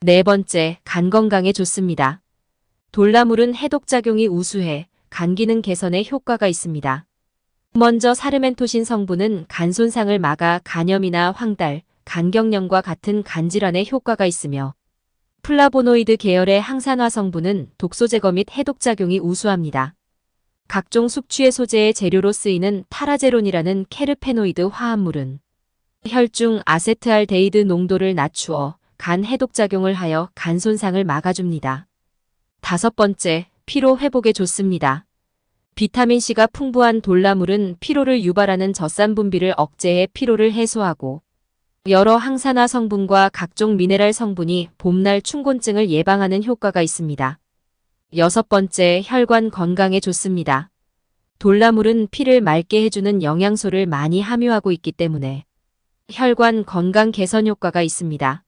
네 번째, 간 건강에 좋습니다. 돌나물은 해독작용이 우수해 간 기능 개선에 효과가 있습니다. 먼저 사르멘토신 성분은 간 손상을 막아 간염이나 황달, 간경련과 같은 간질환에 효과가 있으며 플라보노이드 계열의 항산화 성분은 독소 제거 및 해독작용이 우수합니다. 각종 숙취의 소재의 재료로 쓰이는 타라제론이라는 케르페노이드 화합물은 혈중 아세트알데히드 농도를 낮추어 간 해독작용을 하여 간 손상을 막아줍니다. 다섯 번째, 피로 회복에 좋습니다. 비타민C가 풍부한 돌나물은 피로를 유발하는 젖산 분비를 억제해 피로를 해소하고 여러 항산화 성분과 각종 미네랄 성분이 봄날 충곤증을 예방하는 효과가 있습니다. 여섯 번째, 혈관 건강에 좋습니다. 돌나물은 피를 맑게 해주는 영양소를 많이 함유하고 있기 때문에 혈관 건강 개선 효과가 있습니다.